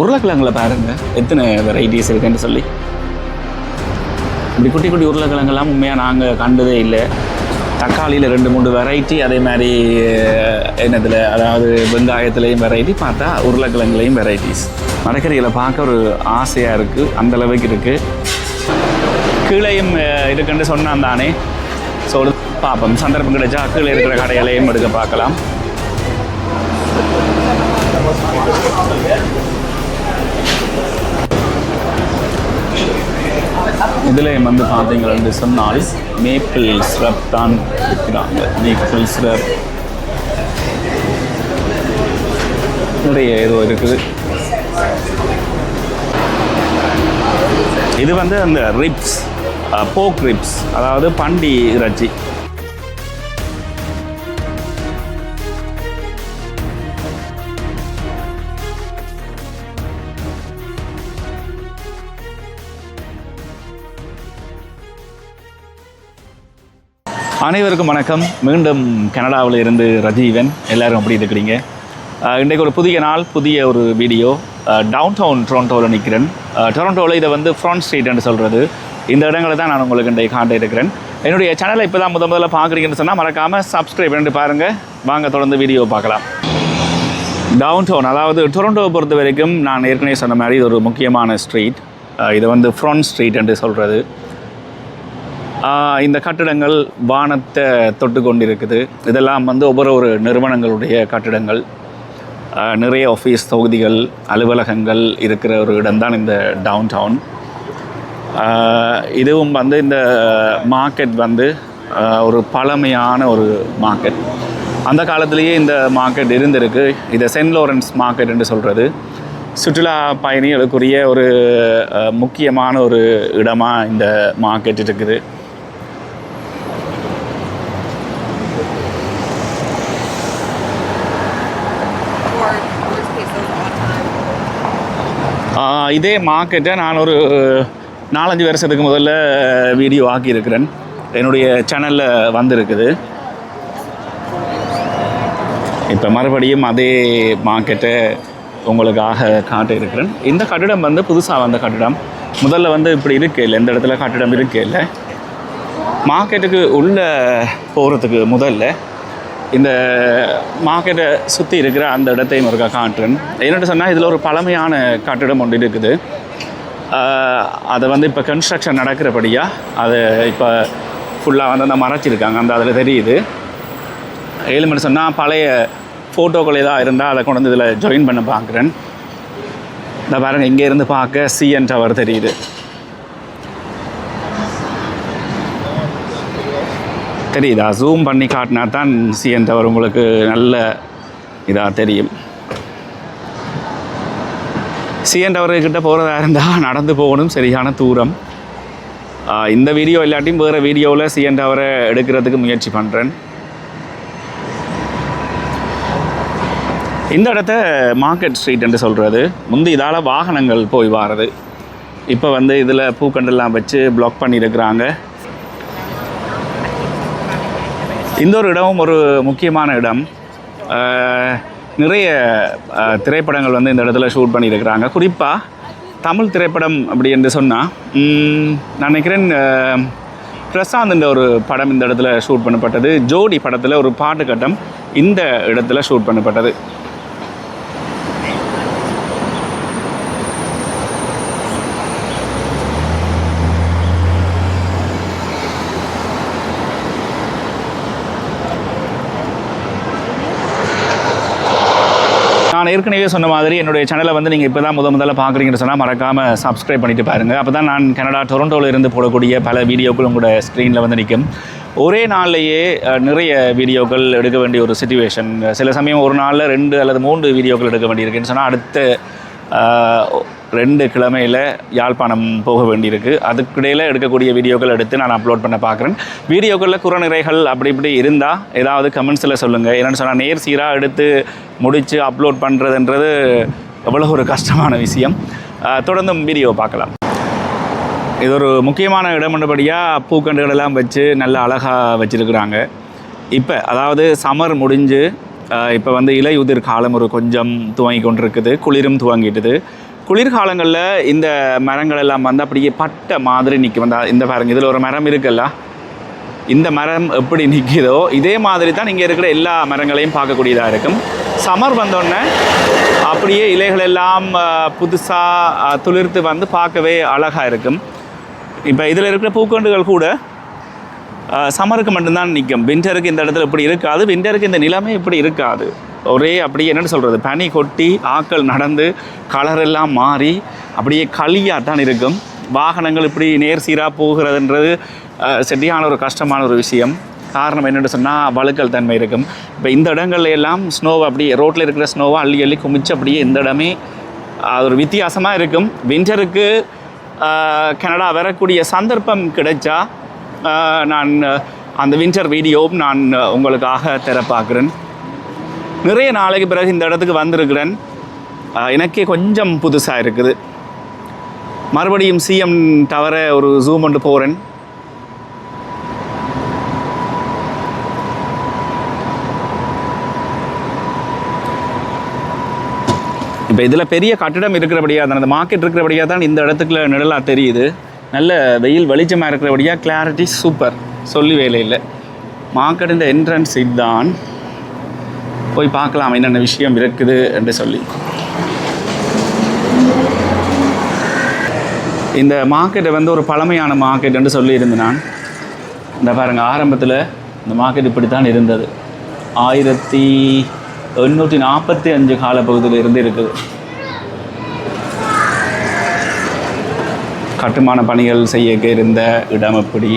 உருளைக்கிழங்குல பாருங்க. எத்தனை வெரைட்டிஸ் இருக்குன்னு சொல்லி. இப்படி குட்டி குட்டி உருளைக்கிழங்கெல்லாம் உண்மையாக நாங்கள் கண்டதே இல்லை. தக்காளியில் ரெண்டு மூணு வெரைட்டி அதே மாதிரி என்னதில் அதாவது வெங்காயத்துலேயும் வெரைட்டி பார்த்தா உருளைக்கிழங்குலையும் வெரைட்டிஸ் மரக்கறிகளை பார்க்க ஒரு ஆசையாக இருக்குது அந்த அளவுக்கு இருக்குது கீழையும் இருக்குன்னு சொன்னான் தானே. ஸோ பார்ப்போம். சந்தர்ப்பம் கிடைச்சா கீழே இருக்கிற கடைகளையும் எடுக்க பார்க்கலாம். இதுலேயும் வந்து பார்த்தீங்கன்னு சொன்னால் மேப்பிள் சிரப் தான் விற்கிறாங்க மேப்பிள் சிரப் நிறைய ஏதோ இருக்குது. இது வந்து அந்த ரிப்ஸ் போக் ரிப்ஸ் அதாவது பண்டி இறைச்சி. அனைவருக்கும் வணக்கம். மீண்டும் கனடாவில் இருந்து ரஜீவன். எல்லாரும் எப்படி இருக்கிறீங்க? இன்றைக்கு ஒரு புதிய நாள் புதிய ஒரு வீடியோ. டவுன் டவுன் டொரண்டோவில் நிற்கிறேன் டொரண்டோவில் இதை வந்து ஃப்ரண்ட் ஸ்ட்ரீட்னு சொல்கிறது இந்த இடங்களை தான் நான் உங்களுக்கு இன்றைக்கு காண்ட இருக்கிறேன். என்னுடைய சேனலை இப்போ தான் முத முதல்ல பார்க்குறீங்கன்னு சொன்னால் மறக்காமல் சப்ஸ்கிரைப் பண்ணிட்டு பாருங்கள் வாங்க தொடர்ந்து வீடியோ பார்க்கலாம். டவுன் டவுன் அதாவது டொரண்டோவை பொறுத்த வரைக்கும் நான் ஏற்கனவே சொன்ன மாதிரி இது ஒரு முக்கியமான ஸ்ட்ரீட் இதை வந்து ஃப்ரண்ட் ஸ்ட்ரீட் என்று சொல்கிறது இந்த கட்டிடங்கள் வானத்தை தொட்டு கொண்டிருக்குது. இதெல்லாம் வந்து ஒவ்வொரு ஒரு நிறுவனங்களுடைய கட்டிடங்கள். நிறைய ஆஃபீஸ் தொகுதிகள் அலுவலகங்கள் இருக்கிற ஒரு இடம்தான் இந்த டவுன் டவுன் இதுவும் வந்து இந்த மார்க்கெட் வந்து ஒரு பழமையான ஒரு மார்க்கெட் அந்த காலத்திலேயே இந்த மார்க்கெட் இருந்திருக்கு. இதை சென்ட் லோரன்ஸ் மார்க்கெட் என்று சொல்கிறது சுற்றுலா பயணிகளுக்குரிய ஒரு முக்கியமான ஒரு இடமாக இந்த மார்க்கெட் இருக்குது. இதே மார்க்கெட்டை நான் ஒரு நாலஞ்சு வருஷத்துக்கு முதல்ல வீடியோ ஆக்கியிருக்கிறேன். என்னுடைய சேனலில் வந்திருக்குது. இப்போ மறுபடியும் அதே மார்க்கெட்டை உங்களுக்காக காட்ட இருக்கிறேன் இந்த கட்டிடம் வந்து புதுசாக வந்த கட்டிடம். முதல்ல வந்து இப்படி இருக்கே இல்லை இந்த இடத்துல கட்டிடம் இருக்கே இல்லை. மார்க்கெட்டுக்கு உள்ளே போகிறதுக்கு முதல்ல இந்த மார்க்கெட்டை சுற்றி இருக்கிற அந்த இடத்தையும் இருக்கா காட்டுறேன். என்னென்னு சொன்னால் இதில் ஒரு பழமையான கட்டிடம் ஒன்று இருக்குது. அதை வந்து இப்போ கன்ஸ்ட்ரக்ஷன் நடக்கிறபடியாக அதை இப்போ ஃபுல்லாக வந்து அந்த மறைச்சிருக்காங்க. அந்த அதில் தெரியுது. ஏழு மணி சொன்னால் பழைய ஃபோட்டோக்கள் ஏதாவது இருந்தால் அதை கொண்டு வந்து இதில் ஜாயின் பண்ண பார்க்குறேன். இந்த பாருங்கள் இங்கே இருந்து பார்க்க சிஎன் டவர் தெரியுது. தெரியுதா? ஜூம் பண்ணி காட்டினா தான் சிஎன் டவர் உங்களுக்கு நல்ல இதாக தெரியும். சிஎன் டவர்கிட்ட போகிறதா இருந்தால் நடந்து போகணும் சரியான தூரம். இந்த வீடியோ இல்லாட்டியும் வேறு வீடியோவில் சிஎன் டவரை எடுக்கிறதுக்கு முயற்சி பண்ணுறேன் இந்த இடத்த மார்க்கெட் ஸ்ட்ரீட் என்று சொல்கிறது முந்தி இதால் வாகனங்கள் போய் வாரது. இப்போ வந்து இதில் பூக்கண்டெல்லாம் வச்சு பிளாக் பண்ணியிருக்கிறாங்க இந்த ஒரு இடமும் ஒரு முக்கியமான இடம். நிறைய திரைப்படங்கள் வந்து இந்த இடத்துல ஷூட் பண்ணியிருக்கிறாங்க. குறிப்பாக தமிழ் திரைப்படம் அப்படி என்று சொன்னால் நான் நினைக்கிறேன் பிரசாந்த்ன்ற ஒரு படம் இந்த இடத்துல ஷூட் பண்ணப்பட்டது. ஜோடி படத்தில் ஒரு பாட்டு கட்டம் இந்த இடத்துல ஷூட் பண்ணப்பட்டது. நான் ஏற்கனவே சொன்ன மாதிரி என்னுடைய சேனலை வந்து நீங்கள் இப்போ தான் முத முதல்ல பார்க்குறீங்கன்னு சொன்னால் மறக்காமல் சப்ஸ்கிரைப் பண்ணிட்டு பாருங்கள் அப்போ தான் நான் கனடா டொரண்டோவில் இருந்து போடக்கூடிய பல வீடியோக்கள் உங்களோட ஸ்க்ரீனில் வந்து நிற்கும் ஒரே நாள்லேயே நிறைய வீடியோக்கள் எடுக்க வேண்டிய ஒரு சுச்சுவேஷன் சில சமயம் ஒரு நாளில் ரெண்டு அல்லது மூன்று வீடியோக்கள் எடுக்க வேண்டியிருக்குன்னு சொன்னால் அடுத்த ரெண்டு கிழமையில் யாழ்ப்பாணம் போக வேண்டியிருக்கு. அதுக்கிடையில் எடுக்கக்கூடிய வீடியோக்கள் எடுத்து நான் அப்லோட் பண்ண பார்க்குறேன் வீடியோக்களில் குறநிறைகள் அப்படி இப்படி இருந்தால் ஏதாவது கமெண்ட்ஸில் சொல்லுங்கள் என்னென்னு சொன்னால் நேர் சீராக எடுத்து முடித்து அப்லோட் பண்ணுறதுன்றது எவ்வளோ ஒரு கஷ்டமான விஷயம். தொடர்ந்து தொடர்ந்தும் வீடியோ பார்க்கலாம். இது ஒரு முக்கியமான இடம்ன்றபடியாக பூக்கண்டுகள் எல்லாம் வச்சு நல்ல அழகாக வச்சுருக்குறாங்க. இப்போ அதாவது சம்மர் முடிஞ்சு இப்போ வந்து இலையுதிர் காலம் ஒரு கொஞ்சம் துவங்கி கொண்டிருக்குது. குளிரும் துவங்கிட்டுது. குளிர்காலங்களில் இந்த மரங்கள் எல்லாம் வந்து அப்படியே பட்டை மாதிரி நிற்கும் அந்த இந்த பாருங்க இதில் ஒரு மரம் இருக்குல்ல? இந்த மரம் எப்படி நிற்கிதோ இதே மாதிரி தான் இங்கே இருக்கிற எல்லா மரங்களையும் பார்க்கக்கூடியதாக இருக்கும். சமர் வந்தோடனே அப்படியே இலைகள் எல்லாம் புதுசாக துளிர்த்து வந்து பார்க்கவே அழகாக இருக்கும். இப்போ இதில் இருக்கிற பூக்கொண்டுகள் கூட சம்மருக்கு மட்டும்தான் நிற்கும் விண்டருக்கு இந்த இடத்துல இப்படி இருக்காது. விண்டருக்கு இந்த நிலைமை இப்படி இருக்காது. ஒரே அப்படியே என்னென்னு சொல்கிறது பனி கொட்டி ஆக்கள் நடந்து கலர் எல்லாம் மாறி அப்படியே களியாக தான் இருக்கும். வாகனங்கள் இப்படி நேர் சீராக போகிறதுன்றது சரியான ஒரு கஷ்டமான ஒரு விஷயம். காரணம் என்னென்னு சொன்னால் வழுக்கல் தன்மை இருக்கும். இப்போ இந்த இடங்கள்ல எல்லாம் ஸ்னோவை அப்படியே ரோட்டில் இருக்கிற ஸ்னோவை அள்ளி அள்ளி குமிச்சு அப்படியே இந்த இடமே அது ஒரு வித்தியாசமாக இருக்கும். விண்டருக்கு கனடா வரக்கூடிய சந்தர்ப்பம் கிடைச்சா நான் அந்த வின்டர் வீடியோவும் நான் உங்களுக்காக தர பார்க்குறேன் நிறைய நாளைக்கு பிறகு இந்த இடத்துக்கு வந்திருக்கிறேன். எனக்கே கொஞ்சம் புதுசாக இருக்குது. மறுபடியும் சிஎம் டவரை ஒரு ஜூம் பண்ணிட்டு போகிறேன் இப்போ இதில் பெரிய கட்டிடம் இருக்கிறபடியாக தான் அந்த மார்க்கெட் இருக்கிறபடியாக தான் இந்த இடத்துக்குள்ள நிழலாக தெரியுது. நல்ல வெயில் வெளிச்சமாக இருக்கிறபடியாக கிளாரிட்டி சூப்பர் சொல்லி வேலை இல்லை மார்க்கெட் இந்த என்ட்ரன்ஸ் இதுதான். போய் பார்க்கலாம் என்னென்ன விஷயம் இருக்குது என்று சொல்லி. இந்த மார்க்கெட்டை வந்து ஒரு பழமையான மார்க்கெட் என்று சொல்லியிருந்தேன். நான் இந்த பாருங்க ஆரம்பத்தில் இந்த மார்க்கெட் இப்படி தான் இருந்தது. ஆயிரத்தி எண்ணூற்றி நாற்பத்தி அஞ்சு காலப்பகுதியில் இருந்து இருக்குது கட்டுமான பணிகள் செய்ய இருந்த இடம் எப்படி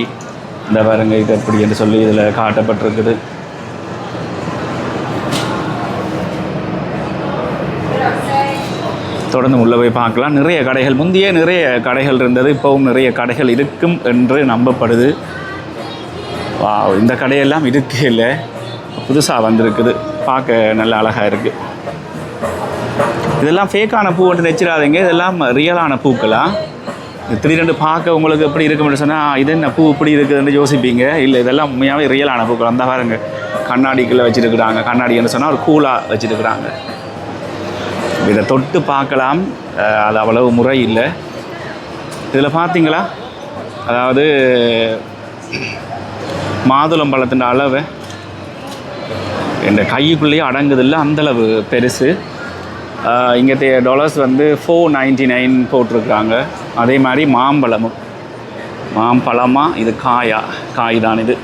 இந்த பாருங்க இது எப்படி என்று சொல்லி இதில் காட்டப்பட்டிருக்குது. தொடர்ந்து உள்ளே போய் பார்க்கலாம். நிறைய கடைகள் முந்தைய நிறைய கடைகள் இருந்தது இப்போவும் நிறைய கடைகள் இருக்கும் என்று நம்பப்படுது. வா இந்த கடையெல்லாம் இருக்கே இல்லை. புதுசாக வந்திருக்குது. பார்க்க நல்ல அழகாக இருக்குது இதெல்லாம் ஃபேக்கான பூ பூன்ட்டு நெச்சிடாதீங்க இதெல்லாம் ரியலான பூக்களாக இது திடீரென்று பார்க்க உங்களுக்கு எப்படி இருக்கும்னு சொன்னால் இது என்ன பூ இப்படி இருக்குதுன்னு யோசிப்பீங்க. இல்லை இதெல்லாம் உண்மையாகவே ரியலான பூக்கள். அந்த பாருங்க. கண்ணாடிக்குள்ளே வச்சுருக்குறாங்க. கண்ணாடின்னு சொன்னால் ஒரு கூலாக வச்சுருக்குறாங்க. இதை தொட்டு பார்க்கலாம். அது அவ்வளவு முறை இல்லை. இதில் பார்த்தீங்களா? அதாவது மாதுளம்பழத்தின் அளவு இந்த கைக்குள்ளேயே அடங்குதில்லை அந்தளவு பெருசு. இங்கே டாலர்ஸ் வந்து ஃபோர் நைன்டி நைன் போட்டிருக்காங்க. அதே மாதிரி மாம்பழமும். மாம்பழமாக இது காயா. காய் தான் இது.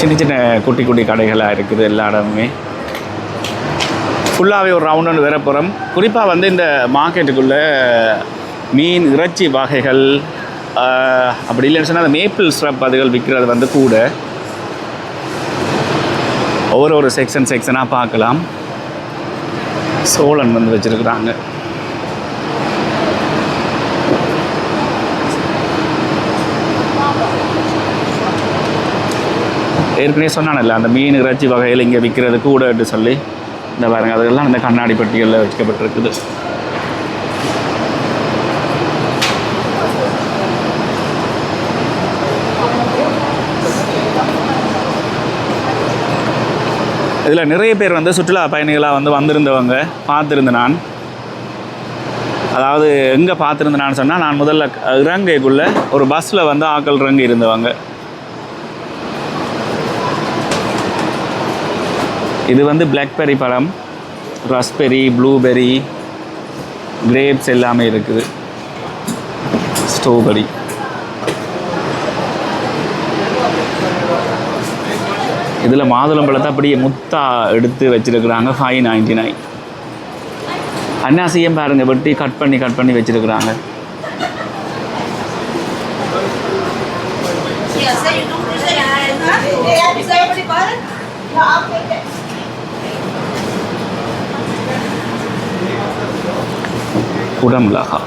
சின்ன சின்ன குட்டி குட்டி கடைகளாக இருக்குது எல்லா இடமுமே. ஃபுல்லாகவே ஒரு ரவுண்ட் ஒன்று வர போகிறோம் குறிப்பாக வந்து இந்த மார்க்கெட்டுக்குள்ளே மீன் இறைச்சி வகைகள் அப்படி இல்லைன்னு சொன்னால் அந்த மேப்பிள் ஸ்ரப் அதுகள் விற்கிறது வந்து கூட. ஒவ்வொரு ஒரு செக்ஷன் செக்ஷனாக பார்க்கலாம். சோழன் வந்து வச்சுருக்குறாங்க. ஏற்கனவே சொன்னானல்ல அந்த மீன் இறைச்சி வகையில் இங்கே விற்கிறது கூடன்னு சொல்லி. இந்த பாருங்க அதெல்லாம் இந்த கண்ணாடி பெட்டிகளில் வச்சுக்கப்பட்டிருக்குது இதில் நிறைய பேர் வந்து சுற்றுலா பயணிகளாக வந்து வந்திருந்தவங்க பார்த்துருந்தேன் நான். அதாவது எங்கே பார்த்துருந்தேன் நான் சொன்னால் நான் முதல்ல இறங்கைக்குள்ளே ஒரு பஸ்ஸில் வந்து ஆக்கள் இறங்கி இருந்தவங்க இது வந்து பிளாக்பெரி பழம் ரஸ்பெரி ப்ளூபெரி கிரேப்ஸ் எல்லாமே இருக்குது. ஸ்ட்ராபெரி இதில் மாதுளம்பழத்தை அப்படியே முத்தா எடுத்து வச்சிருக்கிறாங்க ஃபைவ் நைன்டி நைன் அன்னாசியம் பாருங்க வெட்டி கட் பண்ணி கட் பண்ணி வச்சிருக்கிறாங்க. குடமிளகா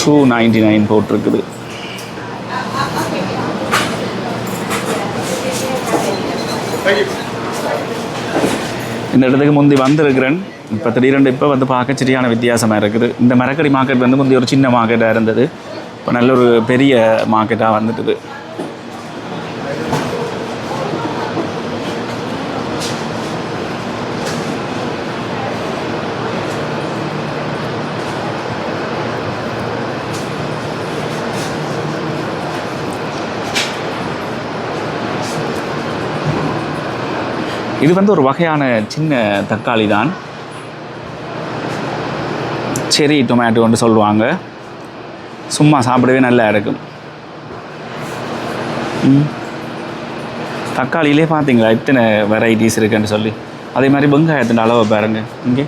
டூ நைன்டி நைன் போட்டிருக்குது. இந்த இடத்துக்கு முந்தி வந்திருக்கிறேன். இப்போ திடீரெண்டு இப்போ வந்து பார்க்க சரியான வித்தியாசமாக இருக்குது. இந்த மரக்கறி மார்க்கெட் வந்து முந்தி ஒரு சின்ன மார்க்கெட்டாக இருந்தது. இப்போ நல்ல ஒரு பெரிய மார்க்கெட்டாக வந்துட்டுது. இது வந்து ஒரு வகையான சின்ன தக்காளி தான். செரி டொமேட்டோன்னு சொல்லுவாங்க. சும்மா சாப்பிடவே நல்லா இருக்கும். ம். தக்காளியிலே பார்த்தீங்களா? இத்தனை வெரைட்டிஸ் இருக்குன்னு சொல்லி. அதே மாதிரி வெங்காயத்தின் அளவை பாருங்கள் இங்கே.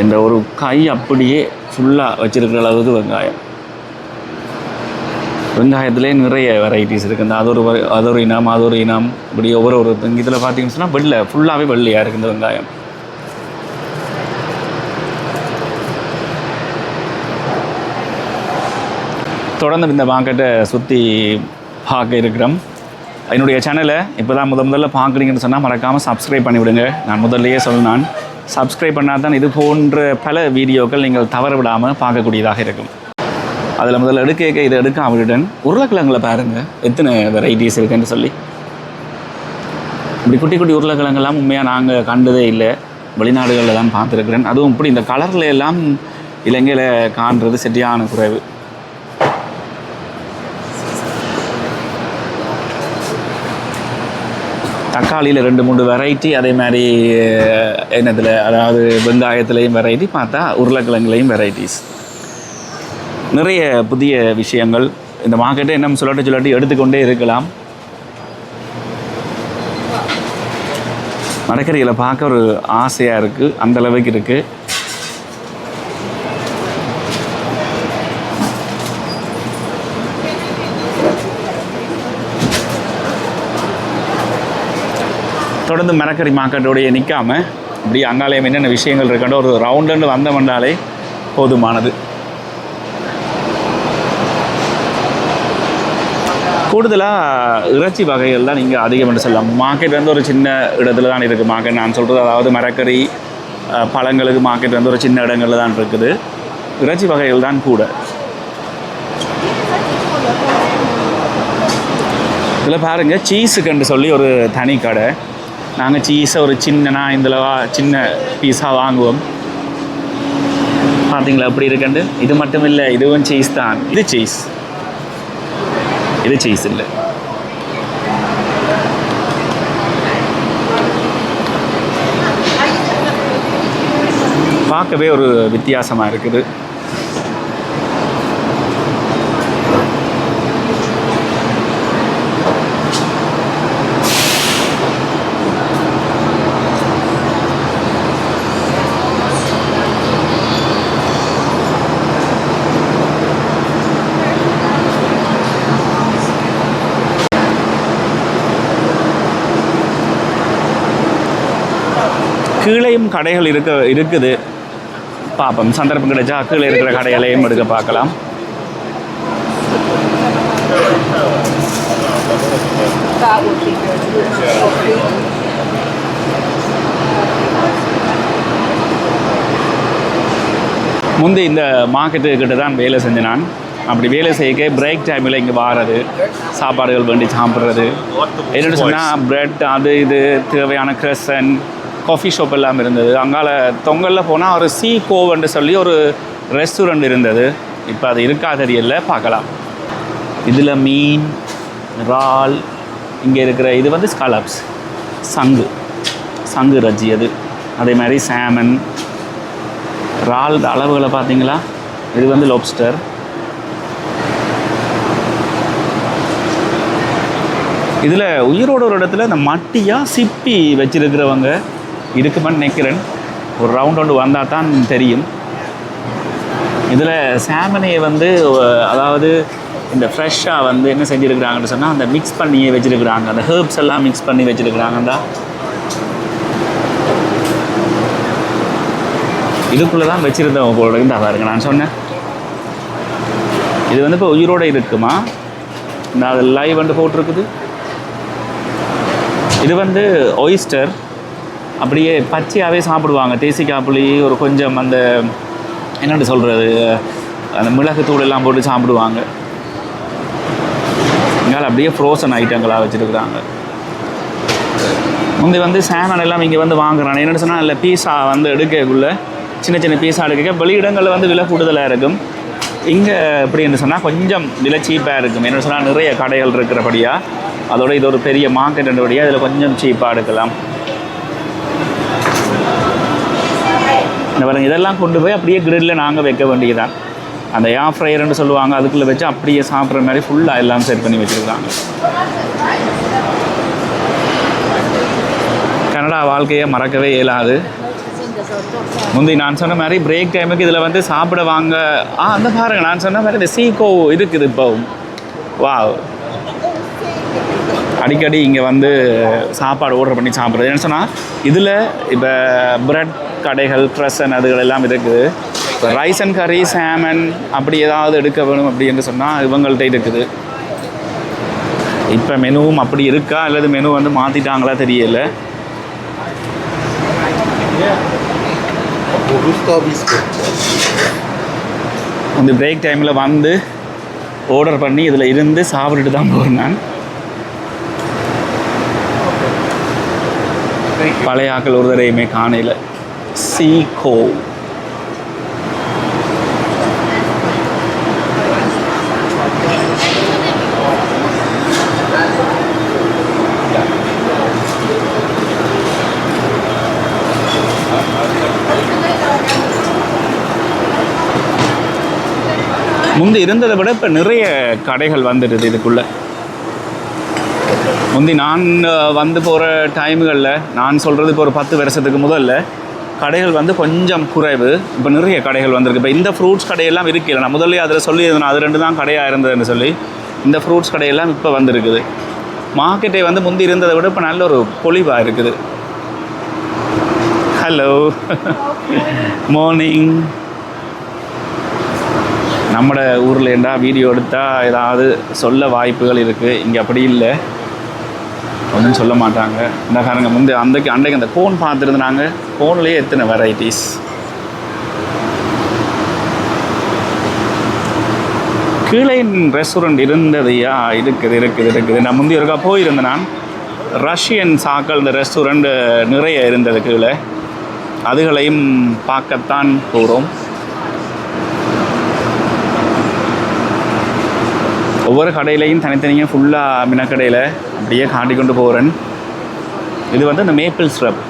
இந்த ஒரு கை அப்படியே ஃபுல்லாக வச்சுருக்கிற அளவுக்கு வெங்காயம். வெங்காயத்திலே நிறைய வெரைட்டிஸ் இருக்குது இந்த அது ஒரு வ- அது ஒரு இனம் அது ஒரு இனம் இப்படி ஒவ்வொரு ஒரு இதில் பார்த்தீங்கன்னு சொன்னால் வெள்ளை ஃபுல்லாகவே வெள்ளையாக இருக்குது இந்த வெங்காயம். தொடர்ந்து இந்த மார்க்கெட்டை சுற்றி பார்க்க இருக்கிறோம். என்னுடைய சேனலை இப்போ தான் முத முதல்ல பார்க்குறீங்கன்னு சொன்னால் மறக்காமல் சப்ஸ்கிரைப் பண்ணிவிடுங்க. நான் முதல்லையே சொன்னான் சப்ஸ்கிரைப் பண்ணால் தான் இது போன்ற பல வீடியோக்கள் நீங்கள் தவற விடாமல் பார்க்கக்கூடியதாக இருக்கும். அதில் முதல்ல எடுக்க இதை எடுக்காமலுடன் உருளைக்கிழங்குல பாருங்கள் எத்தனை வெரைட்டிஸ் இருக்குன்னு சொல்லி. இப்படி குட்டி குட்டி உருளைக்கிழங்கெல்லாம் உண்மையாக நாங்கள் கண்டதே இல்லை. வெளிநாடுகளில் தான் பார்த்துருக்குறேன். அதுவும் இப்படி இந்த கலரில் எல்லாம் இலங்கையில் காண்றது சரியான குறைவு. தக்காளியில் ரெண்டு மூணு வெரைட்டி அதே மாதிரி என்னதில் என்னத்தில் அதாவது வெங்காயத்துலேயும் வெரைட்டி பார்த்தா உருளைக்கிழங்குலேயும் வெரைட்டிஸ் நிறைய புதிய விஷயங்கள். இந்த மார்க்கெட்டை என்ன சொல்லட்டு சொல்லட்டு எடுத்துக்கொண்டே இருக்கலாம். மரக்கறிகளை பார்க்க ஒரு ஆசையாக இருக்குது அந்த அளவுக்கு இருக்குது தொடர்ந்து மரக்கறி மார்க்கெட்டோடைய நிற்காம இப்படி அங்காலயம் என்னென்ன விஷயங்கள் இருக்காண்டோ ஒரு ரவுண்டுன்னு வந்தமென்றாலே போதுமானது. கூடுதலாக இறைச்சி வகைகள் தான் நீங்கள் அதிகம் என்று சொல்லலாம். மார்க்கெட் வந்து ஒரு சின்ன இடத்துல தான் இருக்குது மார்க்கெட் நான் சொல்கிறது அதாவது மரக்கறி பழங்களுக்கு மார்க்கெட் வந்து ஒரு சின்ன இடங்களில் தான் இருக்குது. இறைச்சி வகைகள் தான் கூட. இதில் பாருங்கள் சீஸுக்குன்னு சொல்லி ஒரு தனி கடை. நாங்கள் சீஸை ஒரு சின்னனா இதில் வா சின்ன பீஸாக வாங்குவோம். பார்த்தீங்களா எப்படி இருக்குண்டு இது மட்டும் இல்லை இதுவும் சீஸ் தான். இது சீஸ் இது சீஸ் இல்லை பார்க்கவே ஒரு வித்தியாசமாக இருக்குது கீழேயும் கடைகள் இருக்க இருக்குது. பார்ப்போம் சந்தர்ப்பம் கிடைச்சா கீழே இருக்கிற கடைகளையும் எடுக்க பார்க்கலாம். முந்தி இந்த மார்க்கெட்டு கிட்ட தான் வேலை செஞ்சேன் நான். அப்படி வேலை செய்ய பிரேக் டைமில் இங்கே வாரது சாப்பாடுகள் வேண்டி சாப்பிட்றது. என்னென்னு சொன்னால் பிரெட் அது இது தேவையான கிரசன் காஃபி ஷாப் எல்லாம் இருந்தது. அங்கால தொங்கலில் போனால் ஒரு சி கோவன்னு சொல்லி ஒரு ரெஸ்டாரண்ட் இருந்தது. இப்போ அது இருக்கா தெரியல பார்க்கலாம். இதில் மீன் இறால் இங்கே இருக்கிற இது வந்து ஸ்காலப்ஸ் சங்கு. சங்கு ரஜ்ஜி அது. அதே மாதிரி சாமன் இறால் அளவுகளை பார்த்தீங்களா? இது வந்து லோப்ஸ்டர் இதில் உயிரோட ஒரு இடத்துல இந்த மட்டியாக சிப்பி வச்சிருக்கிறவங்க இருக்குமான்னு நினைக்கிறேன் ஒரு ரவுண்ட் ஒன்று வந்தால் தான் தெரியும். இதில் சேமனையை வந்து அதாவது இந்த ஃப்ரெஷ்ஷாக வந்து என்ன செஞ்சுருக்கிறாங்கன்னு சொன்னால் அந்த மிக்ஸ் பண்ணியே வச்சுருக்குறாங்க. அந்த ஹேர்ப்ஸ் எல்லாம் மிக்ஸ் பண்ணி வச்சுருக்குறாங்கண்டா இதுக்குள்ளே தான் வச்சுருந்தவங்க போல இந்த பாருங்க நான் சொன்னேன். இது வந்து இப்போ உயிரோடு இருக்குமா? இந்த அது லைவ் வந்து போட்டிருக்குது. இது வந்து ஒயிஸ்டர் அப்படியே பச்சையாகவே சாப்பிடுவாங்க. தேசிக்காப்புளி ஒரு கொஞ்சம் அந்த என்னென்னு சொல்கிறது அந்த மிளகு தூள் எல்லாம் போட்டு சாப்பிடுவாங்க. இங்கால அப்படியே ஃப்ரோசன் ஐட்டங்களாக வச்சுருக்குறாங்க. முந்தி வந்து சேனல் எல்லாம் இங்கே வந்து வாங்குறாங்க. என்னென்னு சொன்னால் இல்லை பீஸா வந்து எடுக்கக்குள்ளே சின்ன சின்ன பீஸா எடுக்க வெளியிடங்களில் வந்து விலை கூடுதலாக இருக்கும். இங்கே எப்படின்னு சொன்னால் கொஞ்சம் விலை சீப்பாக இருக்கும். என்ன சொன்னால் நிறைய கடைகள் இருக்கிறபடியாக அதோட இது ஒரு பெரிய மார்க்கெட் என்றபடியாக இதில் கொஞ்சம் சீப்பாக எடுக்கலாம். இந்த பாருங்க இதெல்லாம் கொண்டு போய் அப்படியே கிரில்ல நாங்கள் வைக்க வேண்டியதுதான். அந்த ஏர் ஃப்ரையர்னு சொல்லுவாங்க அதுக்குள்ளே வச்சு அப்படியே சாப்பிட்ற மாதிரி ஃபுல்லாக எல்லாம் செட் பண்ணி வச்சுருக்காங்க. கனடா வாழ்க்கையை மறக்கவே இயலாது. முந்தி நான் சொன்ன மாதிரி பிரேக் டைமுக்கு இதில் வந்து சாப்பிட வாங்க. ஆ அந்த பாருங்க நான் சொன்ன மாதிரி இந்த சீகோ இருக்குது இப்போ வா அடிக்கடி இங்கே வந்து சாப்பாடு ஆர்டர் பண்ணி சாப்பிட்றது. என்ன சொன்னால் இதில் இப்போ பிரெட் கடைகள் ப்ரெஷன் அதுகள் எல்லாம் இருக்குது. இப்போ ரைஸ் அண்ட் கறி சாமன் அப்படி ஏதாவது எடுக்க வேணும் அப்படின்னு சொன்னால் இவங்கள்ட்ட இருக்குது. இப்போ மெனுவும் அப்படி இருக்கா? அல்லது மெனு வந்து மாற்றிட்டாங்களா தெரியல. இந்த பிரேக் டைமில் வந்து ஆர்டர் பண்ணி இதில் இருந்து சாப்பிட்டுட்டு தான் போகிறேன் நான். பழைய ஆக்கள் ஒரு தடையுமே காணையில். சீகோ முந்தி இருந்ததை விட இப்போ நிறைய கடைகள் வந்துடுது இதுக்குள்ளே. முந்தி நான் வந்து போகிற டைம்களில் நான் சொல்கிறது இப்போ ஒரு பத்து வருஷத்துக்கு முதல்ல கடைகள் வந்து கொஞ்சம் குறைவு. இப்போ நிறைய கடைகள் வந்திருக்கு. இப்போ இந்த ஃப்ரூட்ஸ் கடையெல்லாம் இருக்குல்ல நான் முதல்ல அதில் சொல்லியிருந்தேன் அது ரெண்டு தான் கடையாக இருந்ததுன்னு சொல்லி. இந்த ஃப்ரூட்ஸ் கடையெல்லாம் இப்போ வந்திருக்குது. மார்க்கெட்டை வந்து முந்தி இருந்ததை விட இப்போ நல்ல ஒரு பொலிவாக இருக்குது. ஹலோ மார்னிங் நம்மட ஊரில் இருந்தா வீடியோ எடுத்தால் ஏதாவது சொல்ல வாய்ப்புகள் இருக்குது இங்கே அப்படி இல்லை. ஒன்றும் சொல்ல மாட்டாங்க. இந்த காரங்க முந்தைய அன்றைக்கு அன்றைக்கு அந்த கோன் பார்த்துருந்தாங்க. கோன்லேயே எத்தனை வெரைட்டிஸ் கீழே ரெஸ்டாரண்ட் இருந்ததையா இருக்குது இருக்குது இருக்குது. நான் முந்தைய இருக்கா போயிருந்தேன் நான். ரஷ்யன் சாக்கள் இந்த ரெஸ்டாரண்ட் நிறைய இருந்தது கீழே. அதுகளையும் பார்க்கத்தான் போகிறோம் ஒவ்வொரு கடையிலையும் தனித்தனியாக ஃபுல்லாக மினக்கடையில் அப்படியே காட்டி கொண்டு போகிறேன் இது வந்து இந்த மேப்பிள் ஸ்ரப்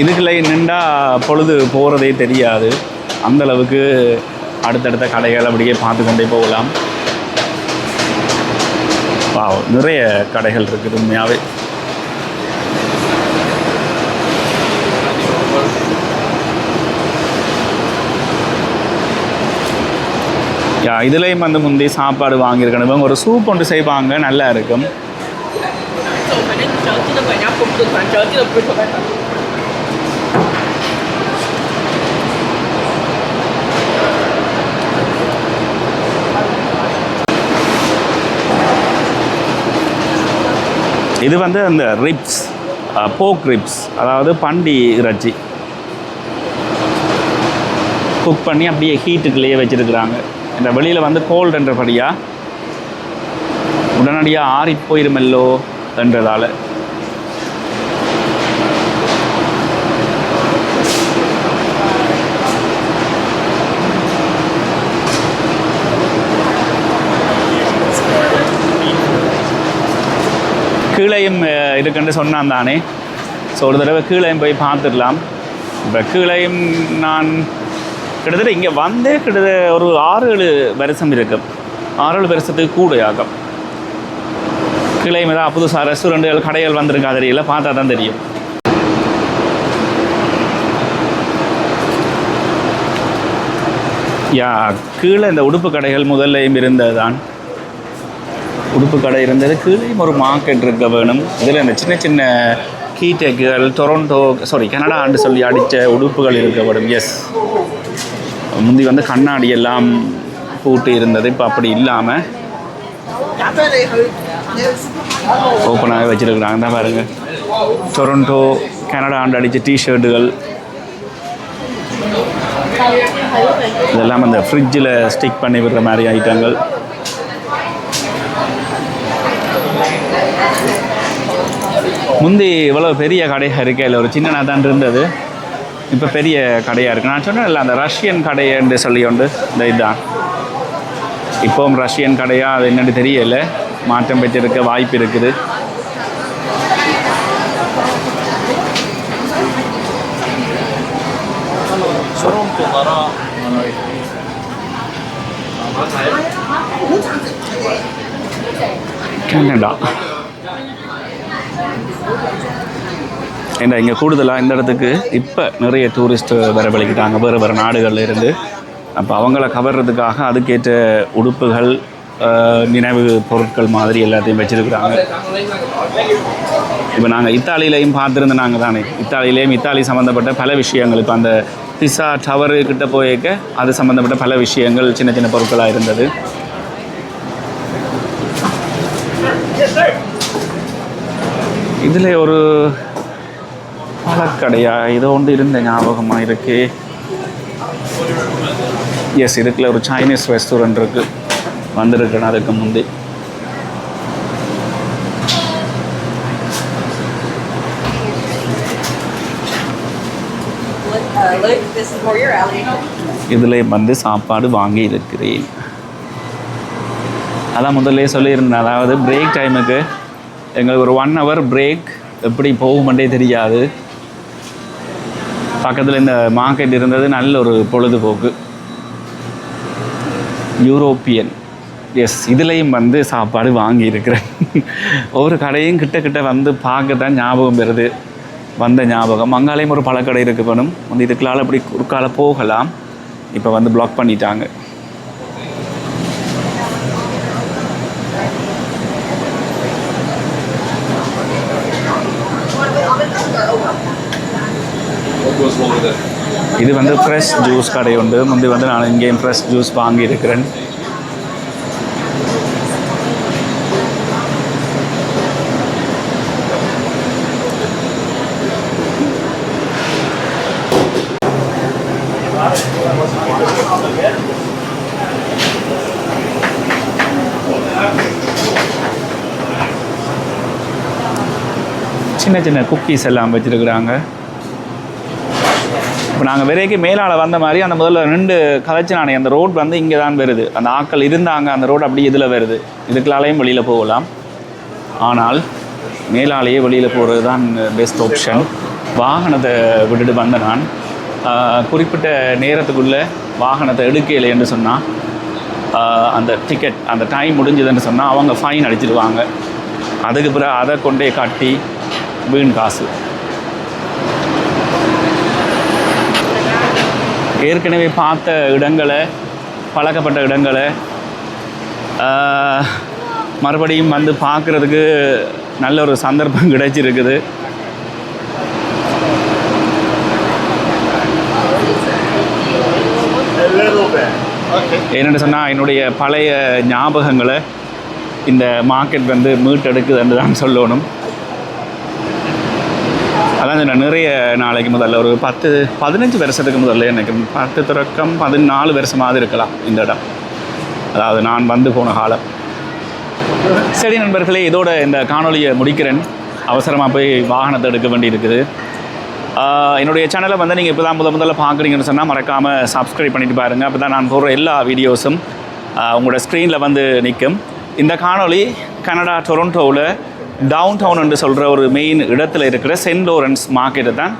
இதுக்குள்ளே நின்றா பொழுது போகிறதே தெரியாது. அந்த அளவுக்கு அடுத்தடுத்த கடைகள் அப்படியே பார்த்து கொண்டே போகலாம் வா நிறைய கடைகள் இருக்குது உண்மையாகவே யா இதுலேயும் வந்து முந்தி சாப்பாடு வாங்கியிருக்கணும் ஒரு சூப் ஒன்று செய்வாங்க நல்லா இருக்கும் இது வந்து அந்த ரிப்ஸ் போக் ரிப்ஸ் அதாவது பண்டி இறைச்சி. குக் பண்ணி அப்படியே ஹீட்டுக்குள்ளேயே வச்சுருக்குறாங்க. இந்த வெளியில் வந்து கோல்டுன்றபடியாக உடனடியாக ஆறி போயிருமல்லோ என்றதால். கீழையும் இருக்குன்னு சொன்னான் தானே. ஸோ ஒரு தடவை கீழையும் போய் பார்த்துடலாம். இப்போ கீழையும் நான் கிட்டத்தட்ட இங்கே வந்தே கிட்டத்தட்ட ஒரு ஆறு ஏழு வருஷம் இருக்கும் ஆறு ஏழு வருஷத்துக்கு கூட ஆகும். கீழையும் ஏதாவது புதுசாக ரெஸ்டாரண்ட்டுகள் கடைகள் வந்திருக்கா தெரியல பார்த்தா தான் தெரியும். யா கீழே இந்த உடுப்பு கடைகள் முதல்லையும் இருந்தது தான் உடுப்பு கடை இருந்தது கீழே ஒரு மார்க்கெட் இருக்க வேணும். இதில் இந்த சின்ன சின்ன கீடெக்குகள் டொரண்டோ சாரி கனடா ஆண்டு சொல்லி அடித்த உடுப்புகள் இருக்க வேணும். எஸ் முந்தி வந்து கண்ணாடி எல்லாம் பூட்டு இருந்தது இப்போ அப்படி இல்லாமல் ஓப்பனாகவே வச்சுருக்குறாங்க. தான் பாருங்கள் டொரண்டோ கனடா ஆண்டு அடித்த டிஷர்ட்டுகள் இதெல்லாம் அந்த ஃப்ரிட்ஜில் ஸ்டிக் பண்ணி விடுற மாதிரி ஐட்டங்கள் முந்தி இவ்வளோ பெரிய கடையாக இருக்கே இல்லை ஒரு சின்ன தான் இருந்தது. இப்போ பெரிய கடையாக இருக்குது நான் சொன்னேன் இல்லை அந்த ரஷ்யன் கடை என்று சொல்லி உண்டு இந்த இதுதான் இப்போவும் ரஷ்யன் கடையாக அது என்னன்னு தெரியல. மாற்றம் பெற்றிருக்க வாய்ப்பு இருக்குது. கனடா. ஏன்னா இங்கே கூடுதலாக இந்த இடத்துக்கு இப்போ நிறைய டூரிஸ்ட் வரவழைக்கிட்டாங்க வேறு வேறு நாடுகளில் இருந்து. அப்போ அவங்கள கவர்றதுக்காக அதுக்கேற்ற உடுப்புகள் நினைவு பொருட்கள் மாதிரி எல்லாத்தையும் வச்சிருக்கிறாங்க. இப்போ நாங்கள் இத்தாலியிலையும் பார்த்துருந்த நாங்கள் தானே. இத்தாலியிலையும் இத்தாலி சம்மந்தப்பட்ட பல விஷயங்கள். இப்போ அந்த பிசா டவரு கிட்ட போயிருக்க அது சம்மந்தப்பட்ட பல விஷயங்கள் சின்ன சின்ன பொருட்களாக இருந்தது. இதில் ஒரு பழக்கடையா ஏதோ ஒன்று இருந்த ஞாபகமாக இருக்கு. எஸ் இதுக்குள்ள ஒரு சைனீஸ் ரெஸ்டாரண்ட் இருக்கு. வந்திருக்கேன் அதுக்கு முந்தி. இதில் வந்து சாப்பாடு வாங்கி இருக்கிறேன். அதான் முதல்ல சொல்லியிருந்தேன் அதாவது பிரேக் டைமுக்கு எங்களுக்கு ஒரு ஒன் ஹவர் பிரேக் எப்படி போகுமெண்டே தெரியாது. பக்கத்தில் இந்த மார்க்கெட் இருந்தது நல்ல ஒரு பொழுதுபோக்கு. யூரோப்பியன் எஸ் இதுலேயும் வந்து சாப்பாடு வாங்கியிருக்கிறேன். ஒவ்வொரு கடையும் கிட்ட கிட்ட வந்து பார்க்க தான் ஞாபகம் வருது. வந்த ஞாபகம். அங்காலையும் ஒரு பழக்கடை இருக்கு வேணும். வந்து இதுக்குள்ளால இப்படி குறுக்கால போகலாம். இப்போ வந்து பிளாக் பண்ணிட்டாங்க. இது வந்து ஃப்ரெஷ் ஜூஸ் கடை உண்டு. முந்தி வந்து நான் இங்கேயும் ஃப்ரெஷ் ஜூஸ் வாங்கி இருக்கிறேன் சின்ன சின்ன குக்கீஸ் எல்லாம் வச்சுருக்குறாங்க. இப்போ நாங்கள் விரைக்கு மேலால் வந்த மாதிரி அந்த முதல்ல ரெண்டு கதைச்சு நான் அந்த ரோட் வந்து இங்கே தான் வருது. அந்த ஆட்கள் இருந்தாங்க அந்த ரோடு அப்படி இதில் வருது. இதுக்குள்ளாலையும் வெளியில் போகலாம். ஆனால் மேலாலேயே வெளியில் போகிறது தான் பெஸ்ட் ஆப்ஷன் வாகனத்தை விட்டுட்டு வந்த நான் குறிப்பிட்ட நேரத்துக்குள்ளே வாகனத்தை எடுக்கலை என்று சொன்னால் அந்த டிக்கெட் அந்த டைம் முடிஞ்சதுன்னு சொன்னால் அவங்க ஃபைன் அடிச்சிடுவாங்க அதுக்கு பிறகு அதை கொண்டே கட்டி வீண் காசு. ஏற்கனவே பார்த்த இடங்களை பழக்கப்பட்ட இடங்களை மறுபடியும் வந்து பார்க்குறதுக்கு நல்ல ஒரு சந்தர்ப்பம் கிடைச்சிருக்குது. என்னென்னு சொன்னால் என்னுடைய பழைய ஞாபகங்களை இந்த மார்க்கெட் வந்து மீட்டெடுக்குதுன்னு தான் சொல்லணும். அதான் நான் நிறைய நாளைக்கு முதல்ல ஒரு பத்து பதினஞ்சு வருஷத்துக்கு முதல்ல எனக்கு பத்து தொடக்கம் பதினாலு வருஷமாவது இருக்கலாம் இந்த இடம். அதாவது நான் வந்து போன காலம். சரி நண்பர்களே இதோட இந்த காணொளியை முடிக்கிறேன். அவசரமாக போய் வாகனத்தை எடுக்க வேண்டியிருக்குது. இருக்குது என்னுடைய சேனலை வந்து நீங்கள் இப்போ தான் முத முதல்ல பார்க்குறீங்கன்னு சொன்னால் மறக்காமல் சப்ஸ்கிரைப் பண்ணிட்டு பாருங்கள் அப்போ தான் நான் போடுற எல்லா வீடியோஸும் உங்களோட ஸ்க்ரீனில் வந்து நிற்கும் இந்த காணொளி கனடா டொரண்டோவில் டவுன் டவுன் என்று சொல்கிற ஒரு மெயின் இடத்துல இருக்கிற சென்ட் லோரன்ஸ் மார்க்கெட்டை தான்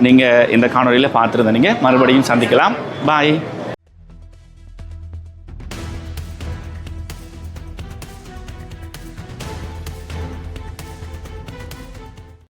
நீங்கள் இந்த காணொலியில் பார்த்துருந்தீங்க. மறுபடியும் சந்திக்கலாம். பாய்